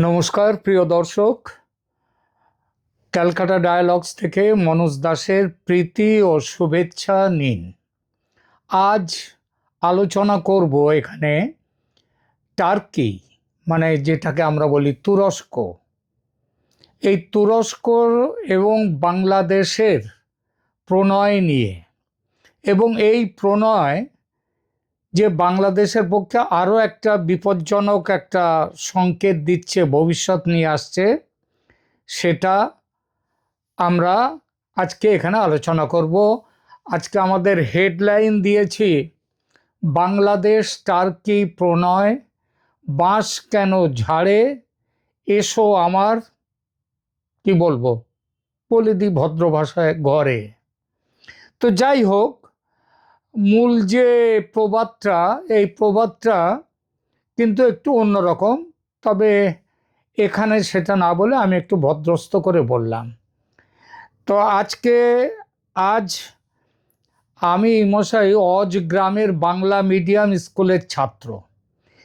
নমস্কার, প্রিয় দর্শক। ক্যালকাটা ডায়ালগস থেকে মনোজ দাসের প্রীতি ও শুভেচ্ছা নিন। আজ আলোচনা করব এখানে টার্কি মানে যেটাকে আমরা বলি তুরস্ক। এই তুরস্ক এবং বাংলাদেশের প্রণয় নিয়ে। এবং এই প্রণয় যে বাংলাদেশের পক্ষে আরও একটা বিপজ্জনক একটা সংকেত দিচ্ছে, ভবিষ্যৎ নিয়ে আসছে, সেটা আমরা আজকে এখানে আলোচনা করব। আজকে আমাদের হেডলাইন দিয়েছি, বাংলাদেশ টার্কি প্রণয়, বাঁশ কেন ঝাড়ে? এসো আমার, কি বলব? বলে দিই ভদ্র ভাষায় ঘরে তো যাই হোক মূল যে প্রবাদটা, এই প্রবাদটা কিন্তু একটু অন্যরকম তবে এখানে সেটা না বলে আমি একটু ভদ্রস্ত করে বললাম। তো আজকে, আজ আমি মশাই অজ গ্রামের বাংলা মিডিয়াম স্কুলের ছাত্র।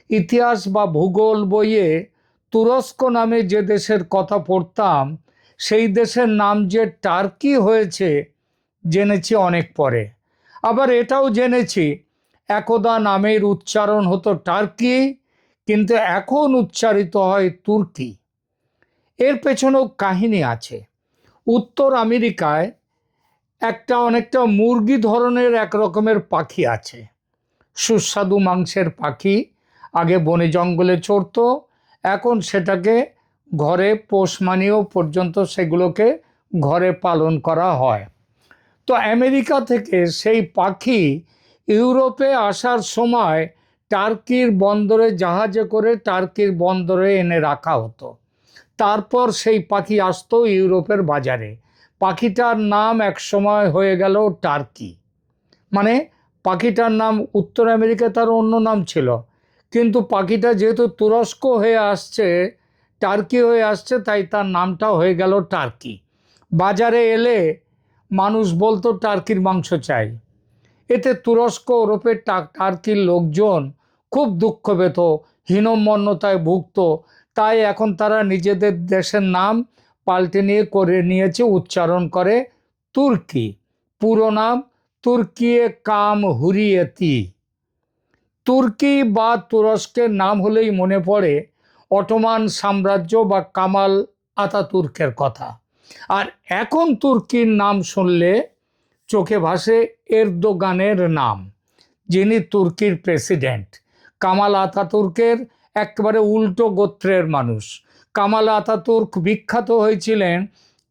ইতিহাস বা ভূগোল বইয়ে তুরস্ক নামে যে দেশের কথা পড়তাম, সেই দেশের নাম যে টার্কি হয়েছে, জেনেছি অনেক পরে। আবার এটাও জেনেছি। একদা নামের উচ্চারণ হতো টার্কি, কিন্তু এখন উচ্চারিত হয় তুর্কি। এর পেছনেও কাহিনী আছে। উত্তর আমেরিকায় একটা অনেকটা মুরগি ধরনের এক রকমের পাখি আছে। সুস্বাদু মাংসের পাখি, আগে বনে জঙ্গলে চড়তো, এখন সেটাকে ঘরে পোষ মানিয়েও পর্যন্ত সেগুলোকে ঘরে পালন করা হয়। তো আমেরিকা থেকে সেই পাখি ইউরোপে আসার সময় টার্কির বন্দরে জাহাজে করে টার্কির বন্দরে এনে রাখা হতো। তারপর সেই পাখি আসতো ইউরোপের বাজারে। পাখিটার নাম এক সময় হয়ে গেল টার্কি। মানে পাখিটার নাম উত্তর আমেরিকা তার অন্য নাম ছিল। কিন্তু পাখিটা যেহেতু তুরস্ক হয়ে আসছে, টার্কি হয়ে আসছে, তাই তার নামটা হয়ে গেল টার্কি। বাজারে এলে মানুষ বলতো টার্কির মাংস চাই। এতে তুরস্ক ওরফে টার্কির লোকজন খুব দুঃখ পেত, হীনমন্যতায় ভুগত। তাই এখন তারা নিজেদের দেশের নাম পাল্টে নিয়ে করে নিয়েছে, উচ্চারণ করে তুর্কি। পুরো নাম তুর্কিয়ে কাম হুরিয়েতি। তুর্কি বা তুরস্কের নাম হলেই মনে পড়ে অটোমান সাম্রাজ্য বা কামাল আতাতুর্কের কথা। আর এখন তুর্কির নাম শুনলে চোখে ভাসে এরদোগানের নাম, যিনি তুর্কির প্রেসিডেন্ট। কামাল আতাতুর্কের একেবারে উল্টো গোত্রের মানুষ। কামাল আতাতুর্ক বিখ্যাত হয়েছিলেন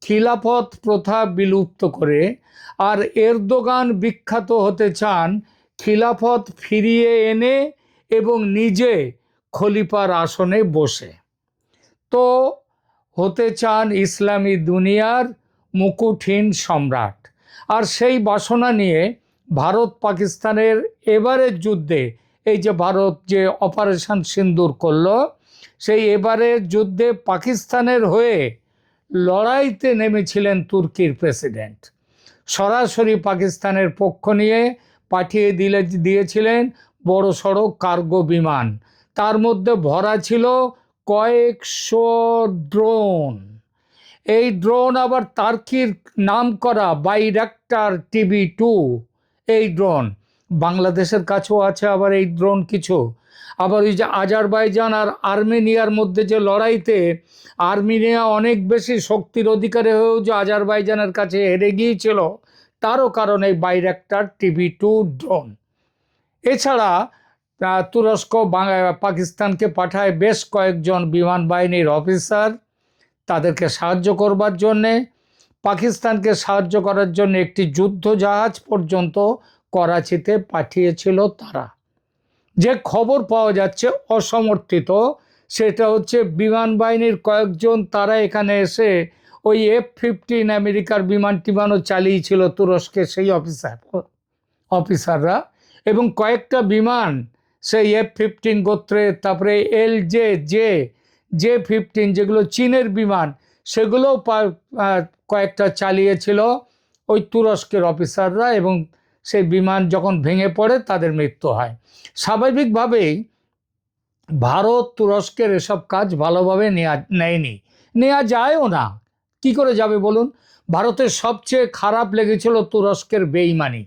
খিলাফত প্রথা বিলুপ্ত করে, আর এরদোগান বিখ্যাত হতে চান খিলাফত ফিরিয়ে এনে এবং নিজে খলিফার আসনে বসে। তো হতে চান ইসলামী দুনিয়ার মুকুটহীন সম্রাট। আর সেই বাসনা নিয়ে ভারত পাকিস্তানের এবারের যুদ্ধে, এই যে ভারত যে অপারেশন সিন্দুর করল, সেই এবারের যুদ্ধে পাকিস্তানের হয়ে লড়াইতে নেমেছিলেন তুর্কির প্রেসিডেন্ট। সরাসরি পাকিস্তানের পক্ষ নিয়ে পাঠিয়ে দিলে, দিয়েছিলেন বড় সড়ো কার্গো বিমান। তার মধ্যে ভরা ছিল কয়েকশো ড্রোন। এই ড্রোন আবার তার্কির নাম করা বাইরাক্টার টিভি টু। এই ড্রোন। বাংলাদেশের কাছেও আছে আবার এই ড্রোন কিছু। আবার ওই যে আজারবাইজান আর আর্মেনিয়ার মধ্যে যে লড়াইতে আর্মেনিয়া অনেক বেশি শক্তির অধিকারে হয়েও যে আজারবাইজানের কাছে হেরে গিয়েছিল, তারও কারণ এই বাইরাক্টার টিভি টু ড্রোন। এছাড়া তুরস্ক পাকিস্তানকে পাঠায় বেশ কয়েকজন বিমান বাহিনীর অফিসার। তাদেরকে সাহায্য করবার জন্যে, পাকিস্তানকে সাহায্য করার জন্য একটি যুদ্ধ জাহাজ পর্যন্ত করাচিতে পাঠিয়েছিল তারা। যে খবর পাওয়া যাচ্ছে অসমর্থিত, সেটা হচ্ছে বিমান বাহিনীর কয়েকজন তারা এখানে এসে ওই এফ ফিফটিন আমেরিকার বিমান টিমানও চালিয়েছিল তুরস্কের সেই অফিসার, অফিসাররা। এবং কয়েকটা বিমান সেই এফ ফিফটিন গোত্রের তারপরে L J J J fifteen যেগুলো চীনের বিমান, সেগুলোও কয়েকটা চালিয়েছিল ওই তুরস্কের অফিসাররা এবং সেই বিমান যখন ভেঙে পড়ে তাদের মৃত্যু হয়। স্বাভাবিকভাবেই ভারত তুরস্কের এসব কাজ ভালোভাবে নেওয়া নেয়নি। নেওয়া যায়ও না। কি করে যাবে বলুন? ভারতের সবচেয়ে খারাপ লেগেছিল তুরস্কের বেইমানি।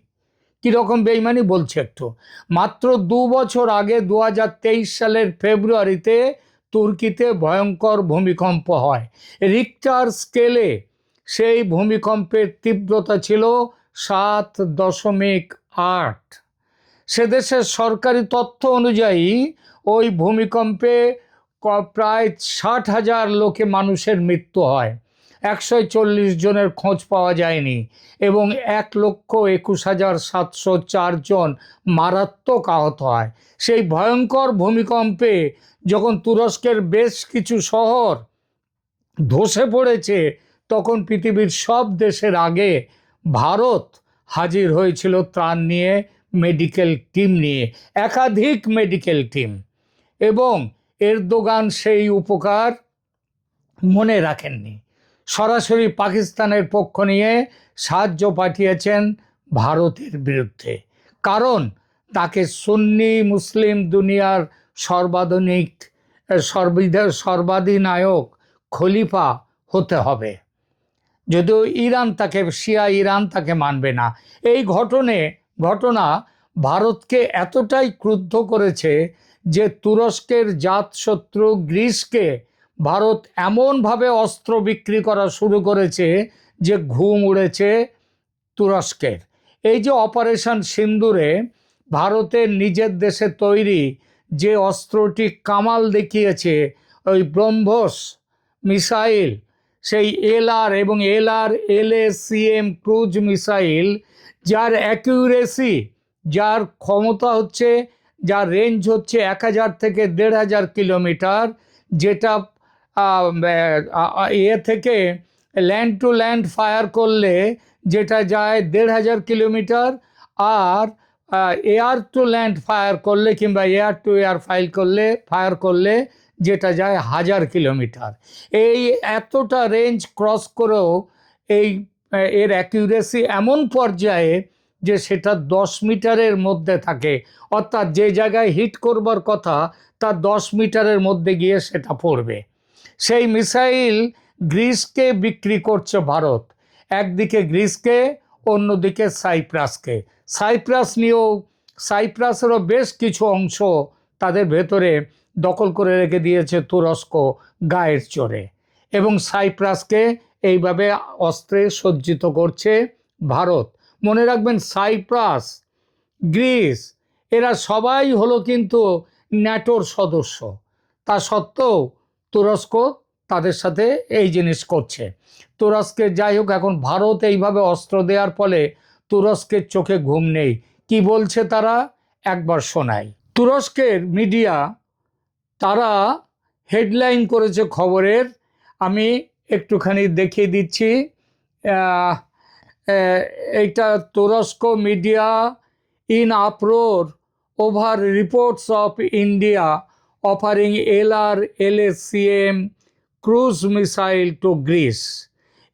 কীরকম বেইমানি বলছে একটু। মাত্র দু বছর আগে দু হাজার তেইশ সালের ফেব্রুয়ারিতে তুর্কিতে ভয়ঙ্কর ভূমিকম্প হয়। রিক্টার স্কেলে সেই ভূমিকম্পের তীব্রতা ছিল সাত দশমিক আট। সে দেশের সরকারি তথ্য অনুযায়ী ওই ভূমিকম্পে প্রায় ষাট হাজার লোকে মানুষের মৃত্যু হয়। একশো চল্লিশ জনের খোঁজ পাওয়া যায়নি এবং এক লক্ষ একুশ হাজার সাতশো চারজন মারাত্মক আহত হয়। সেই ভয়ঙ্কর ভূমিকম্পে যখন তুরস্কের বেশ কিছু শহর ধসে পড়েছে, তখন পৃথিবীর সব দেশের আগে ভারত হাজির হয়েছিল ত্রাণ নিয়ে, মেডিকেল টিম নিয়ে, একাধিক মেডিকেল টিম। এবং এর এরদোগান সেই উপকার মনে রাখেননি। সরাসরি পাকিস্তানের পক্ষ নিয়ে সাহায্য পাঠিয়েছেন ভারতের বিরুদ্ধে। কারণ তাকে সুন্নি মুসলিম দুনিয়ার সর্বাধুনিক, সর্বিধা, সর্বাধিনায়ক খলিফা হতে হবে। যদিও ইরান তাকে, শিয়া ইরান তাকে মানবে না। এই ঘটনে, ঘটনা ভারতকে এতটাই ক্রুদ্ধ করেছে যে তুরস্কের জাতশত্রু গ্রিসকে ভারত এমনভাবে অস্ত্র বিক্রি করা শুরু করেছে যে ঘুম উড়েছে তুরস্কের। এই যে অপারেশন সিন্দুরে ভারতের নিজের দেশে তৈরি যে অস্ত্রটি কামাল দেখিয়েছে, ওই ব্রহ্মস মিসাইল, সেই এলআর এবং এলআর, এলএসিএম ক্রুজ মিসাইল, যার অ্যাকিউরেসি, যার ক্ষমতা হচ্ছে, যার রেঞ্জ হচ্ছে এক হাজার থেকে দেড় হাজার কিলোমিটার, যেটা এ থেকে ল্যান্ড টু ল্যান্ড ফায়ার করলে যেটা যায় দেড় হাজার কিলোমিটার আর এয়ার টু ল্যান্ড ফায়ার করলে কিংবা এয়ার টু এয়ার ফাইল করলে ফায়ার করলে যেটা যায় হাজার কিলোমিটার। এই এতটা রেঞ্জ ক্রস করেও এই এর অ্যাকিউরেসি এমন পর্যায়ে যে সেটা দশ মিটারের মধ্যে থাকে। অর্থাৎ যে জায়গায় হিট করবার কথা, তা দশ মিটারের মধ্যে গিয়ে সেটা পড়বে। সেই মিসাইল গ্রিসকে বিক্রি করছে ভারত। একদিকে গ্রিসকে, অন্যদিকে সাইপ্রাসকে। সাইপ্রাস নিয়েও, সাইপ্রাসেরও বেশ কিছু অংশ তাদের ভেতরে দখল করে রেখে দিয়েছে তুরস্ক গায়ের চড়ে এবং সাইপ্রাসকে এইভাবে অস্ত্রে সজ্জিত করছে ভারত। মনে রাখবেন, সাইপ্রাস, গ্রিস, এরা সবাই হলো কিন্তু ন্যাটোর সদস্য। তা সত্ত্বেও তুরস্ক তাদের সাথে এই জিনিস করছে। তুরস্কে যাই হোক, এখন ভারত এইভাবে অস্ত্র দেওয়ার ফলে তুরস্কের চোখে ঘুম নেই। কি বলছে তারা? একবার শোনাই। তুরস্কের মিডিয়া, তারা হেডলাইন করেছে খবরের। আমি একটুখানি দেখিয়ে দিচ্ছি। এইটা তুরস্ক media in uproar over reports of India. Offering L R L cruise missile to Greece.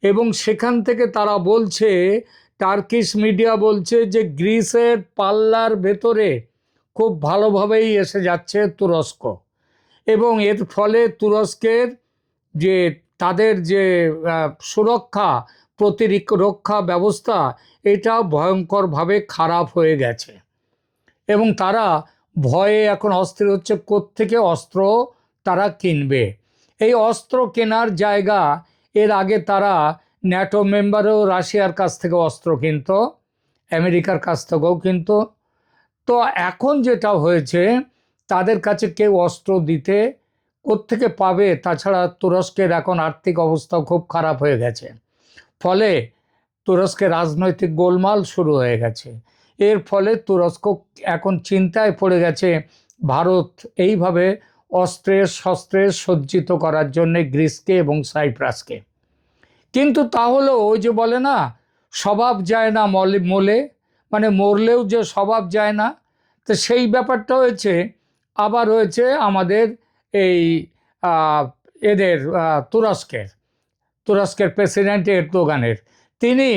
এবং সেখান থেকে তারা বলছে, টার্কিশ মিডিয়া বলছে যে গ্রিসের পাল্লার ভেতরে খুব ভালোভাবেই এসে যাচ্ছে তুরস্ক। এবং এর ফলে তুরস্কের যে তাদের যে সুরক্ষা প্রতিরক্ষা ব্যবস্থা, এটা ভয়ঙ্করভাবে খারাপ হয়ে গেছে। এবং তারা ভয়ে এখন অস্থির হচ্ছে, কোত্থেকে অস্ত্র তারা কিনবে? এই অস্ত্র কেনার জায়গা, এর আগে তারা ন্যাটো মেম্বারও রাশিয়ার কাছ থেকে অস্ত্র কিনতো, আমেরিকার কাছ থেকেও কিনতো। তো এখন যেটা হয়েছে, তাদের কাছে কেউ অস্ত্র দিতে কোত্থেকে পাবে, তাছাড়া তুরস্কের এখন আর্থিক অবস্থা খুব খারাপ হয়ে গেছে। ফলে তুরস্কের রাজনৈতিক গোলমাল শুরু হয়ে গেছে। এর ফলে তুরস্ক এখন চিন্তায় পড়ে গেছে ভারত এইভাবে অস্ত্রের শস্ত্রের সজ্জিত করার জন্যে গ্রিসকে এবং সাইপ্রাসকে। কিন্তু তাহলেও ওই যে বলে না, স্বভাব যায় না মলে, মোলে মানে মরলেও যে স্বভাব যায় না, তো সেই ব্যাপারটা হয়েছে, আবার হয়েছে আমাদের এই এদের তুরস্কের তুরস্কের প্রেসিডেন্ট এরদোগানের। তিনি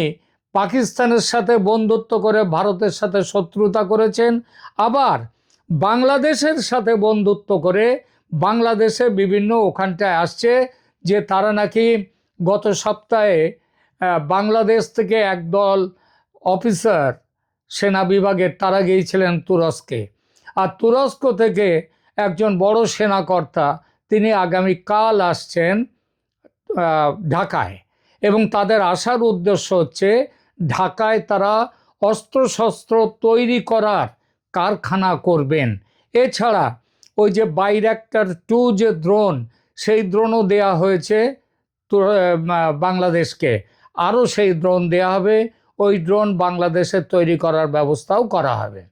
পাকিস্তানের সাথে বন্ধুত্ব করে ভারতের সাথে শত্রুতা করেছেন, আবার বাংলাদেশের সাথে বন্ধুত্ব করে বাংলাদেশে বিভিন্ন ওখানটায় আসছে যে তারা নাকি গত সপ্তাহে বাংলাদেশ থেকে একদল অফিসার সেনা বিভাগের তারা গিয়েছিলেন তুরস্কে। আর তুরস্ক থেকে একজন বড় সেনাকর্তা, তিনি আগামী কাল আসছেন ঢাকায়। এবং তাদের আসার উদ্দেশ্য হচ্ছে ঢাকায় তারা অস্ত্রশস্ত্র তৈরি করার কারখানা করবেন। এছাড়া ওই যে বাইরাক্টার টু যে দ্রোন সেই দ্রোনও দেয়া হয়েছে বাংলাদেশকে। আরও সেই ড্রোন দেয়া হবে। ওই ড্রোন বাংলাদেশে তৈরি করার ব্যবস্থাও করা হবে।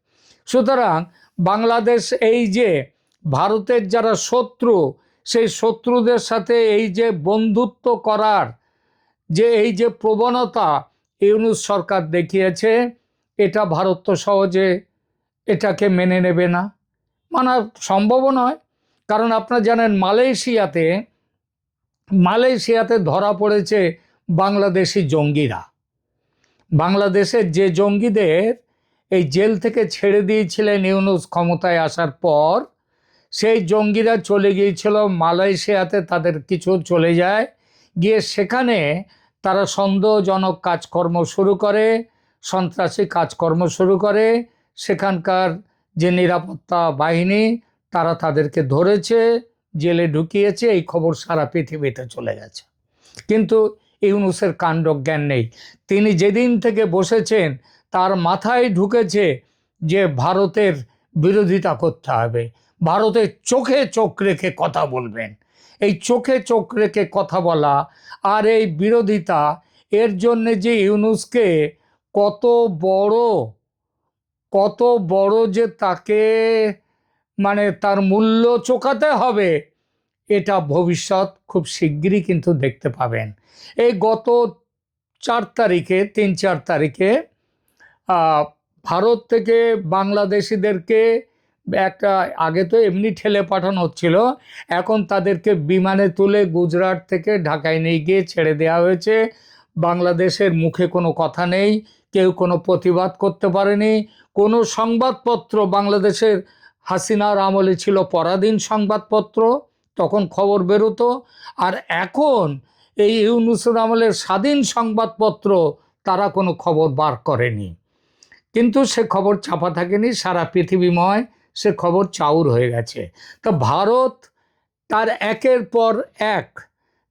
সুতরাং বাংলাদেশ এই যে ভারতের যারা শত্রু, সেই শত্রুদের সাথে এই যে বন্ধুত্ব করার যে, এই যে প্রবণতা ইউনুস সরকার দেখিয়েছে, এটা ভারত তো সহজে এটাকে মেনে নেবে না। মানা সম্ভবও নয়। কারণ আপনারা জানেন, মালয়েশিয়াতে মালয়েশিয়াতে ধরা পড়েছে বাংলাদেশি জঙ্গিরা। বাংলাদেশের যে জঙ্গিদের এই জেল থেকে ছেড়ে দিয়েছিলেন ইউনুস ক্ষমতায় আসার পর, সেই জঙ্গিরা চলে গিয়েছিল মালয়েশিয়াতে, তাদের কিছু চলে যায়। গিয়ে সেখানে তারা সন্দেহজনক কাজকর্ম শুরু করে, সন্ত্রাসী কাজকর্ম শুরু করে। সেখানকার যে নিরাপত্তা বাহিনী, তারা তাদেরকে ধরেছে, জেলে ঢুকিয়েছে, এই খবর সারা পৃথিবীতে চলে গেছে। কিন্তু ইউনুসের কাণ্ড জ্ঞান নেই। তিনি যেদিন থেকে বসেছেন, তার মাথায় ঢুকেছে যে ভারতের বিরোধিতা করতে হবে। ভারতের চোখে চোখ রেখে কথা বলবেন। এই চোখে চোখ রেখে কথা বলা আর এই বিরোধিতা, এর জন্যে যে ইউনুসকে কত বড় কত বড় যে তাকে মানে তার মূল্য চোকাতে হবে, এটা ভবিষ্যৎ খুব শিগগিরই কিন্তু দেখতে পাবেন। এই গত চার তারিখে, তিন চার তারিখে ভারত থেকে বাংলাদেশিদেরকে একটা আগে তো এমনি ঠেলে পাঠানো হচ্ছিল, এখন তাদেরকে বিমানে তুলে গুজরাট থেকে ঢাকায় নিয়ে গিয়ে ছেড়ে দেওয়া হয়েছে। বাংলাদেশের মুখে কোনো কথা নেই, কেউ কোনো প্রতিবাদ করতে পারেনি। কোনো সংবাদপত্র, বাংলাদেশের হাসিনার আমলে ছিল পরাধীন সংবাদপত্র, তখন খবর বেরোতো। আর এখন এই ইউনুসের আমলের স্বাধীন সংবাদপত্র, তারা কোনো খবর বার করেনি। কিন্তু সে খবর ছাপা থাকেনি, সারা পৃথিবীময়। সে খবর চাউর হয়ে গেছে। তো ভারত তার একের পর এক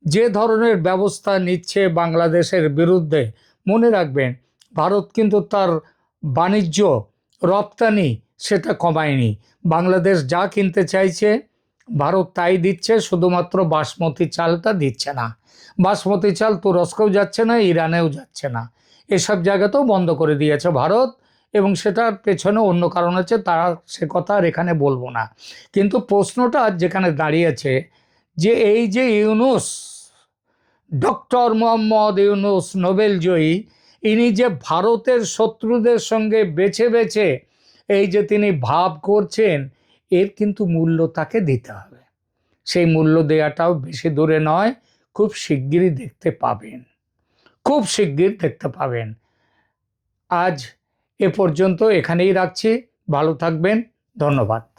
যে ধরনের ব্যবস্থা নিচ্ছে বাংলাদেশের বিরুদ্ধে, মনে রাখবেন, ভারত কিন্তু তার বাণিজ্য রপ্তানি সেটা কমায়নি। বাংলাদেশ যা কিনতে চাইছে, ভারত তাই দিচ্ছে, শুধুমাত্র বাসমতি চালটা দিচ্ছে না। বাসমতি চাল তুরস্কেও যাচ্ছে না, ইরানেও যাচ্ছে না। এসব জায়গাতেও বন্ধ করে দিয়েছে ভারত। এবং সেটার পেছনে অন্য কারণ আছে, তারা সে কথা আর এখানে বলব না। কিন্তু প্রশ্নটা যেখানে দাঁড়িয়েছে যে এই যে ইউনুস, ডক্টর মোহাম্মদ ইউনুস নোবেল জয়ী ইনি যে ভারতের শত্রুদের সঙ্গে বেছে বেছে এই যে তিনি ভাব করছেন, এর কিন্তু মূল্য তাকে দিতে হবে। সেই মূল্য দেওয়াটাও বেশি দূরে নয়, খুব শিগগিরই দেখতে পাবেন। খুব শিগগির দেখতে পাবেন। আজ এ পর্যন্ত এখানেই রাখছি। ভালো থাকবেন। ধন্যবাদ।